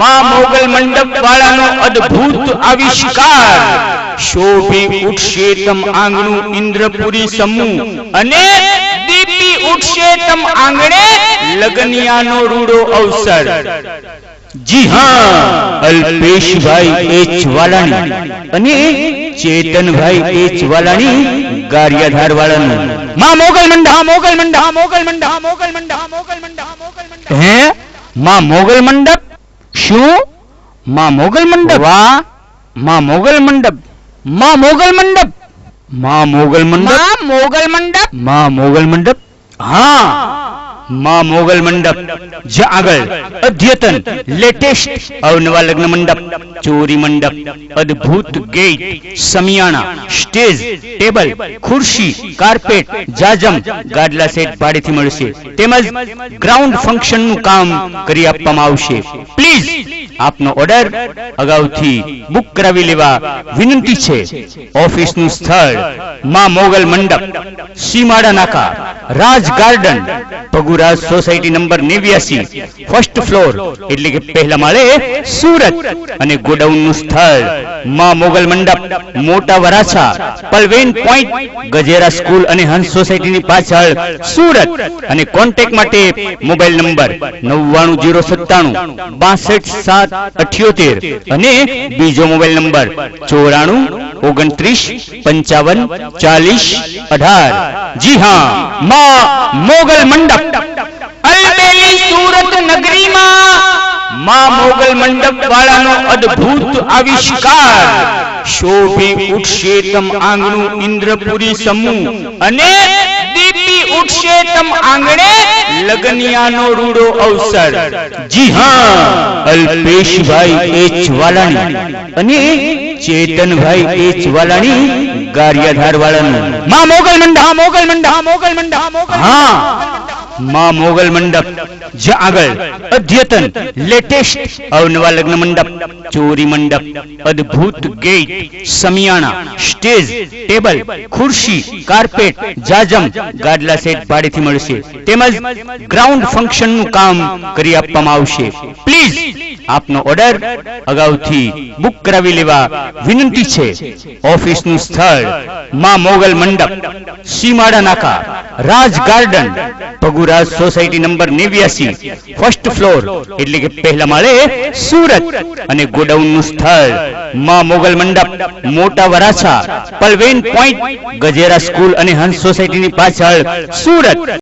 માં મોગલ મંડપ વાળાનો અદ્ભુત આવિષ્કાર. શોભી ઉઠશે તમ આંગણું ઇન્દ્રપુરી સમૂહ અને દીપી ઉઠશે તમ આંગણે લગનિયાનો રૂડો અવસર. જી હા અલ્પેશભાઈ એચ વાલાણી અને ચેતનભાઈ એચ વાલાણી ગારિયાધાર વાળાનું. માં મોગલ મંડા મોગલ મંડા મોગલ મંડા મોગલ મંડા મોગલ મંડા મોગલ મંડા હે? માં મોગલ મંડપ? શું માં મોગલ મંડપ વાહમાં મોગલ મંડપમાં મોગલ મંડપમાં મોગલ મંડપમાં મોગલ મંડપમાં મોગલ મંડપ હા માં મોગલ મંડપ જ્યાં આગળ અદ્યતન લેટેસ્ટ અવનવા લગ્ન મંડપ ચોરી મંડપ અદ્ભુત ગેટ સમિયાણા સ્ટેજ ટેબલ ખુરશી કાર્પેટ જાજમ ગાડલા સેટ ભાડેથી મળશે તેમજ ગ્રાઉન્ડ ફંક્શનનું કામ કરી આપવામાં આવશે પ્લીઝ આપનો ઓર્ડર અગાઉથી બુક કરાવી લેવા વિનંતી છે ઓફિસનું સ્થળમાં Mogal Mandap Simada Naka Raj garden Bhaguraj society number નેવ્યાસી ફર્સ્ટ ફ્લોર એટલે કે પહેલા માળે સુરત અને ગોડાઉનનું સ્થળમાં મોગલ મંડપ મોટા વરાછા પલવેન પોઈન્ટ ગજેરા સ્કૂલ અને હંસ સોસાયટીની પાછળ સુરત અને કોન્ટેક્ટ માટે મોબાઈલ નંબર નવ્વાણું જીરો સત્તાણું બાસઠ સાત અઠ્યોતેર અને બીજો મોબાઈલ નંબર ચોરાણું ઓગણત્રીસ પંચાવન ચાલીસ અઢાર જી હા મોગલ મંડપ. અલબેલી સુરત નગરીમાં માં મોગલ મંડપ વાળાનો અદ્ભુત આવિષ્કાર. શોભી ઉઠશે તમ આંગણું ઇન્દ્રપુરી સમૂહ અને દીપી ઉઠશે તમ આંગણે લગનિયાનો રૂડો અવસર. જી હા, અલ્પેશભાઈ એચ વાલાણી અને ચેતનભાઈ એચ વાલાણી ગારિયાધાર વાળાનું માં મોગલ મંડા મોગલ મંડા મોગલ મંડા મોગલ હા. માં મોગલ મંડપ જ્યાં આગળ અદ્યતન લેટેસ્ટ અવનવા લગ્ન મંડપ ચોરી મંડપ અદ્ભુત ગેટ સમિયાણા સ્ટેજ ટેબલ ખુરશી કાર્પેટ જાજમ ગાડલા સેટ ભાડેથી મળશે તેમજ ગ્રાઉન્ડ ફંક્શનનું કામ કરી આપવામાં આવશે પ્લીઝ આપનો ઓર્ડર અગાઉથી બુક કરાવી લેવા વિનંતી છે ઓફિસનું સ્થળમાં Mogal Mandap Simada Naka Raj garden Bhaguraj society number નેવ્યાસી ફર્સ્ટ ફ્લોર એટલે કે પહેલા માળે સુરત અને ગોડાઉનનું સ્થળ, માં મોગલ મંડપ, મોટા વરાછા, પલવેન પોઈન્ટ, ગજેરા સ્કૂલ અને હંસ સોસાયટીની પાછળ સુરત.